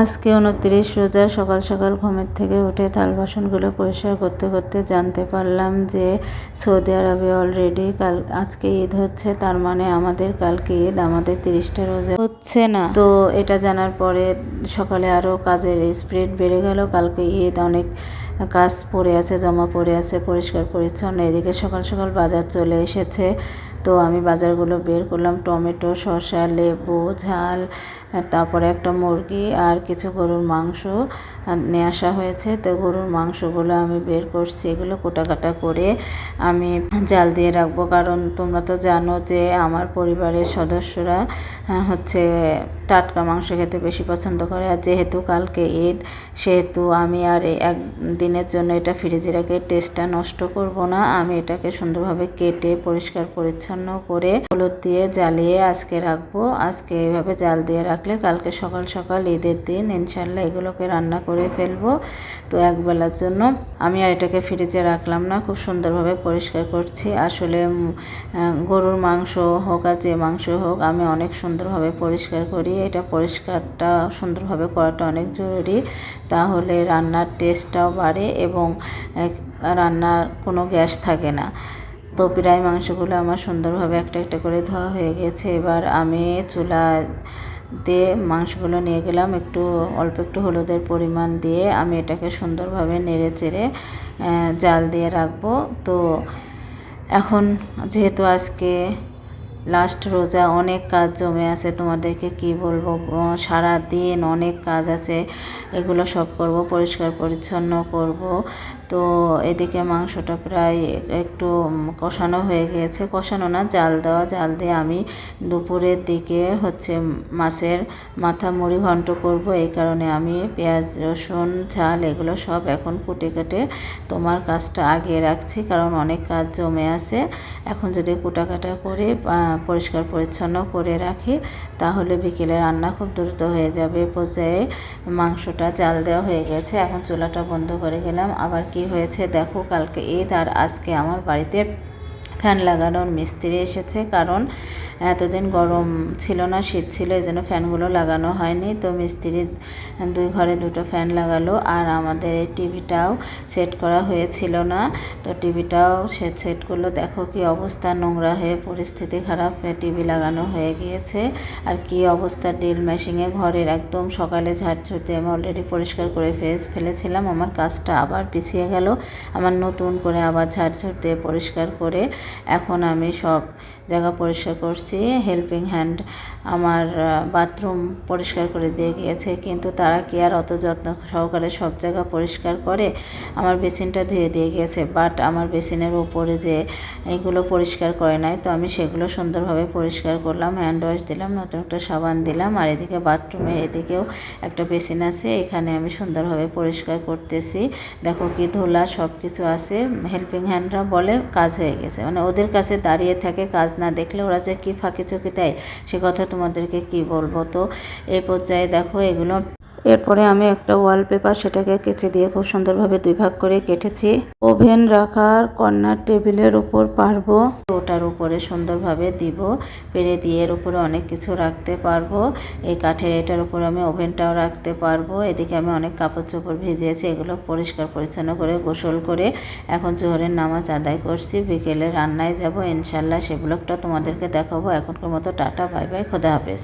আজকে উনত্রিশ রোজা, সকাল সকাল ঘুমের থেকে উঠে থাল বাসনগুলো পরিষ্কার করতে করতে জানতে পারলাম যে সৌদি আরবে অলরেডি কাল, আজকে ঈদ হচ্ছে, তার মানে আমাদের কালকে ঈদ, আমাদের তিরিশটা রোজা হচ্ছে না। তো এটা জানার পরে সকালে আরও কাজের স্পিড বেড়ে গেল, কালকে ঈদ অনেক কাজ পড়ে আছে, জমা পড়ে আছে, পরিষ্কার পরিচ্ছন্ন, এদিকে সকাল সকাল বাজার চলে এসেছে। তো আমি বাজারগুলো বের করলাম, টমেটো, শসা, লেবু, ঝাল তারপরে একটা মুরগি আর কিছু গরুর মাংস নিয়ে আসা হয়েছে। তো গরুর মাংসগুলো আমি বের করছি, এগুলো কোটা কাটা করে আমি জাল দিয়ে রাখব। কারণ তোমরা তো জানো যে আমার পরিবারের সদস্যরা হচ্ছে টাটকা মাংস খেতে বেশি পছন্দ করে। আর যেহেতু কালকে ঈদ, সেহেতু আমি আর এক দিনের জন্য এটা ফ্রিজে রেখে টেস্টটা নষ্ট করব না। আমি এটাকে সুন্দরভাবে কেটে পরিষ্কার পরিচ্ছন্ন করে হলুদ দিয়ে জ্বালিয়ে আজকে রাখব। আজকে এভাবে জাল দিয়ে রাখলে কালকে সকাল সকাল ঈদের দিন ইনশাল্লাহ এগুলোকে রান্না করে ফেলব। তো একবেলার জন্য আমি আর এটাকে ফ্রিজে রাখলাম না, খুব সুন্দরভাবে পরিষ্কার করছি। আসলে গরুর মাংস হোক আর যে মাংস হোক আমি অনেক সুন্দরভাবে পরিষ্কার করি। এটা পরিষ্কারটা সুন্দরভাবে করাটা অনেক জরুরি। তাহলে রান্নার টেস্টটাও বাড়ে এবং রান্নার কোনো গ্যাস থাকে না। তো প্রায় মাংসগুলো আমার সুন্দরভাবে একটা একটা করে ধোয়া হয়ে গেছে। এবার আমি চুলা দিয়ে মাংসগুলো নিয়ে গেলাম একটু, অল্প একটু হলুদের পরিমাণ দিয়ে। আমি এটাকে সুন্দরভাবে নেড়ে চেড়ে জাল দিয়ে রাখব। তো এখন যেহেতু আজকে লাস্ট রোজা অনেক কাজ জমে আছে, তোমাদেরকে কি বলব? সারা দিন অনেক কাজ আছে, এগুলো সব করব, পরিষ্কার পরিচ্ছন্ন করব। তো এদিকে মাংসটা প্রায় একটু কষানো হয়ে গিয়েছে কষানো না, জাল দেওয়া, জাল দিয়ে আমি দুপুরের দিকে হচ্ছে মাছের মাথা মুড়ি ঘন্ট করব। এই কারণে আমি পেঁয়াজ, রসুন, ঝাল এগুলো সব এখন কুটে কেটে তোমার কাজটা আগে রাখছি, কারণ অনেক কাজ জমে আছে। এখন যদি কুটাকাটা করে পরিষ্কার পরিচ্ছন্ন করে রাখি, তাহলে বিকেলে রান্না খুব দ্রুত হয়ে যাবে। পর্যায়ে মাংসটা জাল দেওয়া হয়ে গেছে। এখন চুলাটা বন্ধ করে গেলাম। আবার কি হয়েছে দেখো, কালকে ঈদ আর আজকে আমার বাড়িতে ফ্যান লাগানোর মিস্ত্রি এসেছে, কারণ এতদিন গরম ছিল না, শীত ছিল এই জন্য ফ্যানগুলো লাগানো হয়নি। তো মিস্ত্রি দুই ঘরে দুটো ফ্যান লাগালো, আর আমাদের এই টিভিটাও সেট করা হয়েছিল না। তো টিভিটাও সে সেট করল, দেখো কি অবস্থা, নোংরা হয়ে পরিস্থিতি খারাপ টিভি লাগানো হয়ে গিয়েছে। আর কি অবস্থা, ড্রিল মেশিনে ঘরের একদম সকালে ঝাড়ঝুড়তে আমি অলরেডি পরিষ্কার করে ফেলেছিলাম, আমার কাজটা আবার পিছিয়ে গেল। আমার নতুন করে আবার ঝাড়ঝুড় দিয়ে পরিষ্কার করে এখন আমি সব জায়গা পরিষ্কার করছি। হেল্পিং হ্যান্ড আমার বাথরুম পরিষ্কার করে দিয়ে গিয়েছে। কিন্তু তারা কি আর অত যত্ন সহকারে সব জায়গা পরিষ্কার করে? আমার বেসিনটা ধুয়ে দিয়ে গিয়েছে। বাট আমার বেসিনের উপরে যে এইগুলো পরিষ্কার করে নাই, তো আমি সেগুলো সুন্দরভাবে পরিষ্কার করলাম। হ্যান্ড ওয়াশ দিলাম, নতুন একটা সাবান দিলাম। আর এদিকে বাথরুমে এদিকেও একটা বেসিন আছে। এখানে আমি সুন্দরভাবে পরিষ্কার করতেছি। দেখো কি ধোলা সব কিছু আছে হেল্পিং হ্যান্ডরা বলে কাজ হয়ে গেছে। মানে ওদের কাছে দাঁড়িয়ে থাকে, কাজ না দেখলে ওরা যে কী ফাঁকি চোখে দেয়, সে কথা তোমাদেরকে কি বলব? তো এই পর্যায়ে দেখো, এগুলো এরপরে আমি একটা ওয়ালপেপার সেটাকে কেচে দিয়ে খুব সুন্দরভাবে দুই ভাগ করে কেটেছি। ওভেন রাখার কর্নার টেবিলের উপর পারব। ওটার উপরে সুন্দরভাবে দিব। পেরে দিয়ে এর উপরে অনেক কিছু রাখতে পারব। এই কাঠের এটার উপরে আমি ওভেনটাও রাখতে পারব। এদিকে আমি অনেক কাপড় চোপড় ভিজিয়েছি, এগুলো পরিষ্কার পরিচ্ছন্ন করে গোসল করে এখন জোহরের নামাজ আদায় করছি। বিকেলে রান্নায় যাব, ইনশাল্লাহ সে ব্লগটা তোমাদেরকে দেখাবো। এখনকার মতো টাটা, বাই বাই, খোদা হাফেজ।